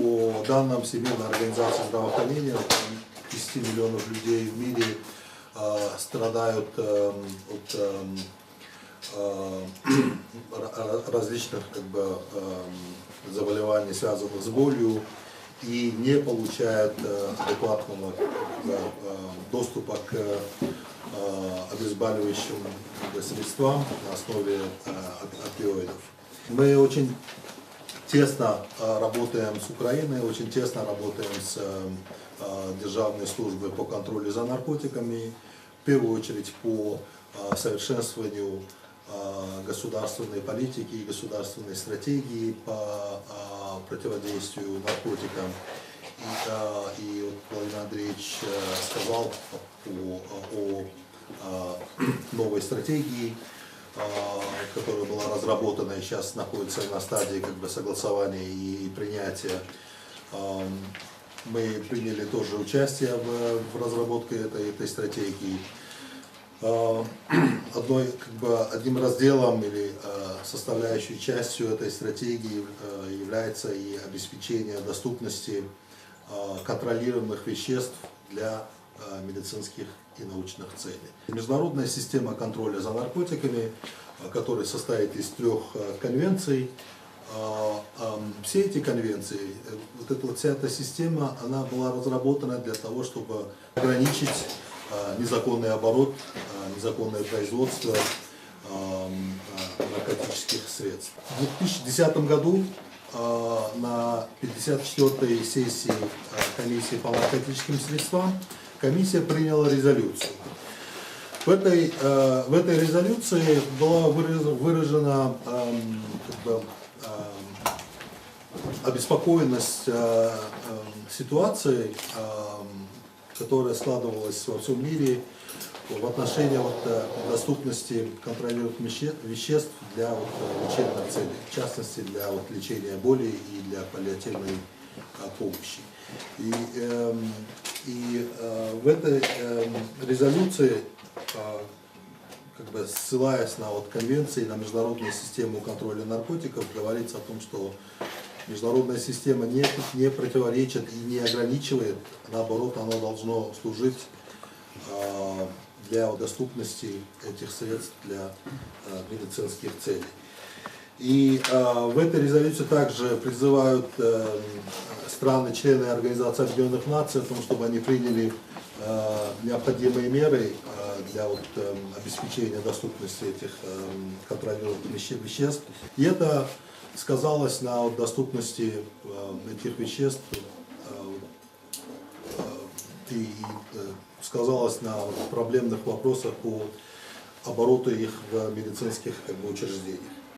По данным Всемирной организации здравоохранения, около 10 миллионов людей в мире э, страдают э, от э, э, ра- различных как бы, э, заболеваний, связанных с болью, и не получают э, адекватного э, доступа к э, обезболивающим средствам на основе оп- опиоидов. Мы очень тесно э, работаем с Украиной, очень тесно работаем с э, э, Державной службой по контролю за наркотиками, в первую очередь по совершенствованию государственной политики и государственной стратегии по противодействию наркотикам. И, и вот Владимир Андреевич сказал по- о э, новой стратегии, которая была разработана и сейчас находится на стадии как бы, согласования и, принятия. Мы приняли тоже участие в, в разработке этой, этой стратегии. А, Одной, как бы, одним разделом или а, составляющей частью этой стратегии а, является и обеспечение доступности а, контролируемых веществ для а, медицинских и научных целей. Международная система контроля за наркотиками, а, которая состоит из трех а, конвенций, ам, все эти конвенции, э, вот эта вся эта система, она была разработана для того, чтобы ограничить незаконный оборот, незаконное производство наркотических средств. В 2010 году на 54-й сессии комиссии по наркотическим средствам комиссия приняла резолюцию. В этой, э, в этой резолюции была выражена эм, эм, обеспокоенность э, эм, ситуацией, которая складывалась во всем мире в отношении вот, э, доступности контролируемых веще- веществ для вот, лечебных целей, в частности для вот, лечения боли и для паллиативной помощи. И, и э, в этой эм, резолюции, э, как бы ссылаясь на вот конвенции, на международную систему контроля наркотиков, говорится о том, что международная система не, не противоречит и не ограничивает, наоборот, она должно служить э, для доступности этих средств для э, медицинских целей. И э, в этой резолюции также призывают э, страны, члены Организации Объединенных Наций о том, чтобы они приняли э, необходимые меры для вот, обеспечения доступности этих контролируемых веще- веществ. И это сказалось на вот, доступности этих веществ и, сказалось на проблемных вопросах по обороту их в медицинских как бы, учреждениях.